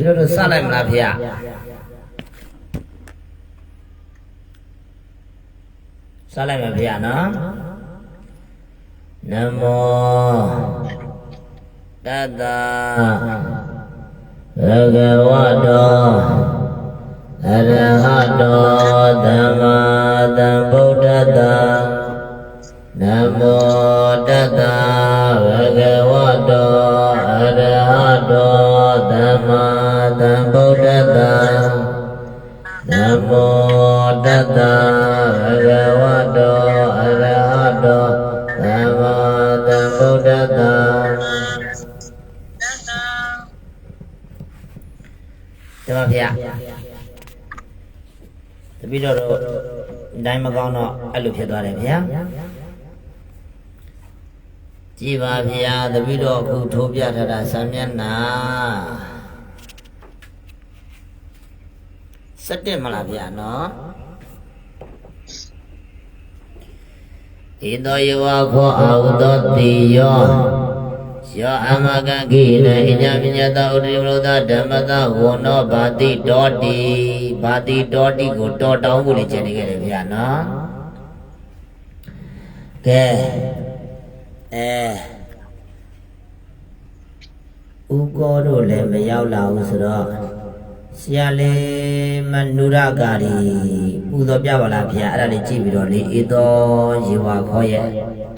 ဒီလိုတော့စလိုက်မလားဖေစလိုက်မယ်ဖေနော်နမောတတ္တဘဂဝတောအရဟတောသမ္မာသမ္ဗုဒ္ဓတ္တနမောတတ္တဘဂဝ တတ္တဘဂဝတောအရဟတောသမ္မာသမ္ဗုဒ္ဓတ္တသတ္တကျမဖေတပည့်တော်တို့တိုင်းမကောင်းတော့အဲ့လိုဖြစ်သွားတယ်ဗျာကြည်ပါဗျာတပည့်တော်အခုထိုးပြထားတာစာမျက်နှာ17မလားဗျာနော် ဣတောယဝခောအာဟုသောတိယောယောအမကကိနေအညပညတဥဒိမလို့သဓမ္မတဝောနောဘာတိတောတိဘာတိတောတိကိုတော်တောင်းဖို့လည်းကျင်နေခဲ့တယ်ဗျာနော်ကဲအဲဥကောတို့လည်းမရောက်လာဘူးဆိုတော့ဆရာလေးမနုရကာရီ ပူတော်ပြပါလားဗျာအဲ့ဒါလေးကြည့်ပြီးတော့လေဧသောယေဝါခောရဲ့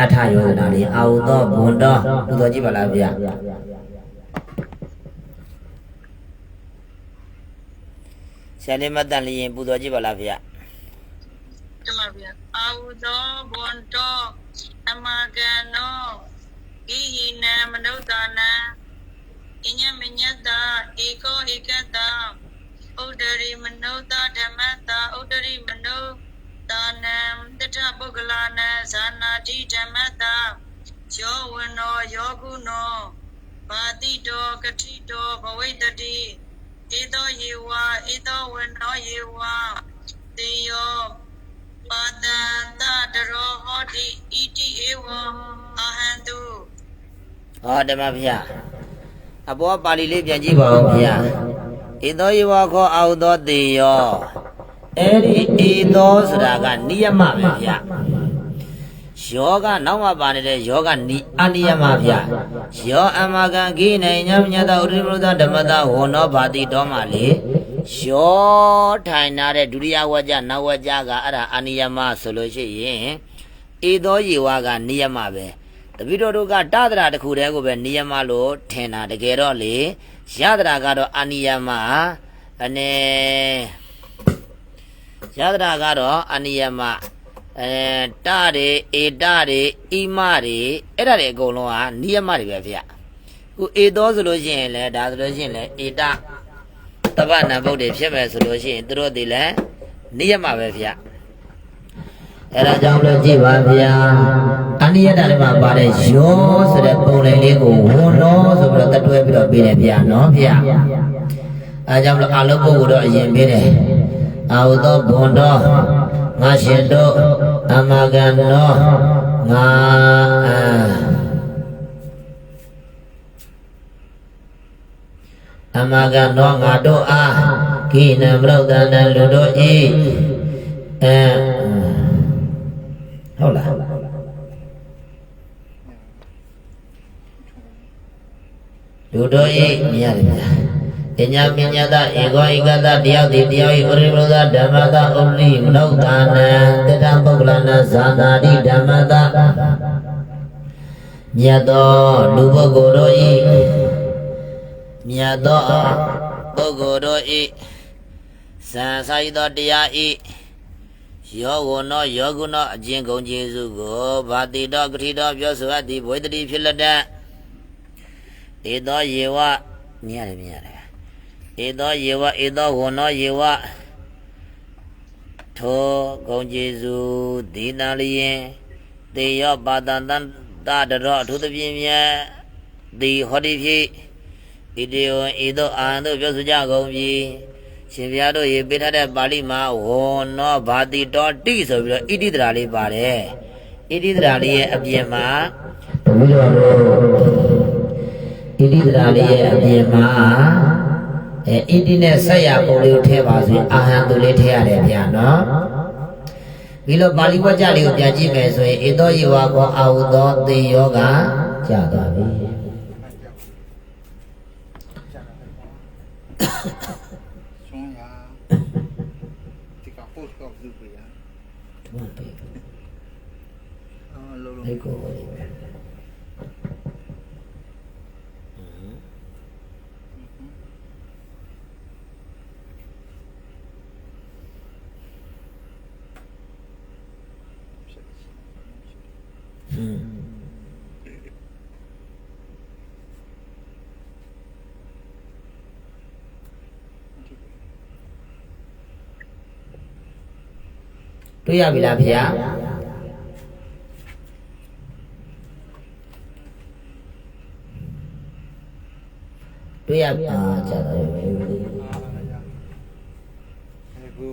အထယောဂနာလေးအာဟုသောဘွန်တော်ပူတော်ကြည့်ပါလားဗျာဆရာလေးမတန်လျင်ပူတော်ကြည့်ပါလားဗျာကျမဗျာအာဟုသောဘွန်တော်အမကနောဂိဟိနံမနုဿာနံအညမညတဧကောဧကတ ဥဒရိမနုဿဓမ္မတဥဒရိမနုသာနံတထပုဂ္ဂလာနံဇာနာတိဓမ္မတယောဝနောယောကုနောဘာတိတောကတိတောဘဝိတ္တိဧသောယေဝဧသောဝနောယေဝတေယောပါတံတတရောဟောတိဣတိဧဝံအာဟံတုဟောဓမ္မဗျာအဘောပါဠိလေးပြန်ကြည့်ပါဦးဗျာ ဧသောယေဝခောအာဟုသောတေယောအဲ့ဒီဧသောဆိုတာကနိယမပဲဗျာယောကနောက်မှပါနေတဲ့ယောကနိအနိယမဗျာယောအမကံဂိနေညမညတဥဒိမုဒ္ဒဓမ္မတဝောနောဘာတိတော်မှာလေယောထိုင်နာတဲ့ဒုတိယဝကြနောက်ဝကြကအဲ့ဒါအနိယမဆိုလို့ရှိရင်ဧသောယေဝကနိယမပဲတပိတော်တို့ကတသရာတစ်ခုတည်းကိုပဲနိယမလို့ထင်တာတကယ်တော့လေ ယသရာကတော့အနိယမအနေယသရာကတော့အနိယမအဲတတွေဧတတွေဣမတွေအဲ့ဒါတွေအကုန်လုံးကနိယမတွေပဲဗျခုဧသောဆိုလို့ရှိရင်လေဒါဆိုလို့ရှိရင်လေဧတတပ္ပနံဗုဒ္ဓဖြစ်မယ်ဆိုလို့ရှိရင်သူတို့ဒီလေနိယမပဲဗျအဲ့ဒါကြောင့်လို့ကြည့်ပါဗျာအ နိယတတွေမှာပါတဲ့ယောဆိုတဲ့ပုံလေးလေးကိုဝွန်တော်ဆိုပြီးတော့တတ်တွဲပြီးတော့ပေးတယ်ဗျာနော်ဗျာအဲကြောင့်လို့အလုံးပုဂ္ဂိုလ်တော့အရင်ပေးတယ်အာဟုသောဘွန်တော်ငါရှင်တို့အမဂန်တော်ငါအာအမဂန်တော်ငါတို့အားကိနမရုဒ္ဒနလူတို့ဤအဲဟုတ်လား လူတို့ဤမြင်ရတယ်ဗျာပညာပညာတဧကောဧကတတယောက်ဒီတယောက်ဤပရိပရဒဓမ္မတဥလိမနုဿာနံတတံပုဂ္ဂလနာဇာတာတိဓမ္မတမြတ်သောလူပုဂ္ဂိုလ်တို့ဤမြတ်သောပုဂ္ဂိုလ်တို့ဤဇံစာယသောတရားဤယောဂုနောယောဂုနောအကျဉ်ကုန်ကျေစုကိုဗာတိတော်ဂတိတော်ပြောဆိုအပ်သည်ဘဝိတ္တိဖြစ်လက်တတ် ဧသောယေဝမြင်ရတယ်မြင်ရတယ်ဧသောယေဝဧသောဝနောယေဝထိုဂုံကျေစုဒီတန်လျင်တေယောပါတန်တန်တာတရောအထုသဖြင့်မြတ်ဒီဟောတိဖြစ်ဣတိယဤသို့အာဟံတို့ပြောဆိုကြကုန်ပြီရှင်ဘုရားတို့ရေပေးထားတဲ့ပါဠိမှာဝေါနောဘာတိတော်တိဆိုပြီးတော့ဣတိတရာလေးပါတယ်ဣတိတရာလေးရဲ့အပြင်မှာဘုရားတို့ ဣတိတရာလေးရဲ့အပြင်မှာအဲဣတိနဲ့ဆက်ရပုံလေးကိုထည့်ပါဆိုရင်အာဟံသူလေးထည့်ရတယ်ဗျာနော်ဒီလိုပါဠိဝါကျလေးကိုပြန်ကြည့်မယ်ဆိုရင်ဧသောယေဝကောအာဟုသောသေယောကကြာသွားပြီဆုံးရဒီကပို့ကောက်လုပ်ရ ဒီမှာပြေ အော်လုံးလုံး လေးကိုလေးပဲဟွန်း တွေ့ရပြီလားဗျာတွေ့ရပြီအာကြာတော့ပြီအဲဘူ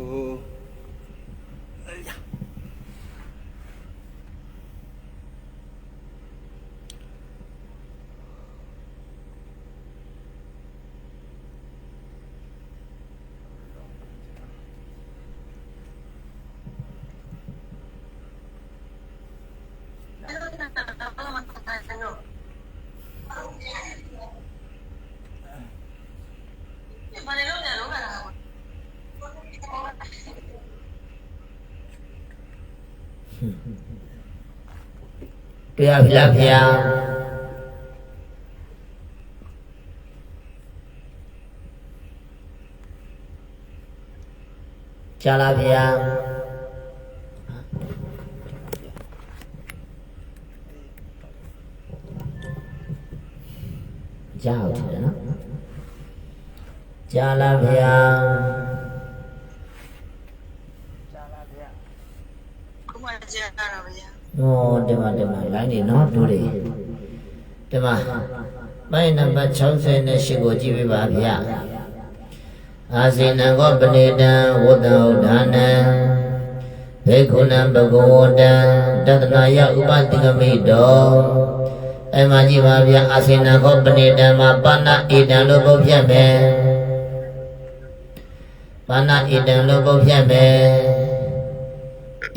ဘာလဲလို့လဲလို့လာတာ တွေ့ရပြီလားဗျာကြာလားဗျာကြာဟုတ်တယ်နော်ကြာလားဗျာ ခုမှကြာတာပါဗျာ ဟောဒီမှာဒီမှာ line နေနော်ဒူတွေဒီမှာပိုင်းနံပါတ်68ကိုကြည့်ပေးပါဗျာအာစေနံကောပဏိတံဝတ္တဥဒ္ဒါနံဘေခုဏံဘဂဝတံတတနာယဥပတိကမိတောအဲ့မှာကြည့်ပါဗျာအာစေနံကောပဏိတံမှာပါဏဣတံလို့ပုတ်ဖြတ်မယ်ပါဏဣတံလို့ပုတ်ဖြတ်မယ်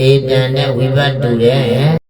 ဧတံနဲ့ဝိဘတ်တူတယ်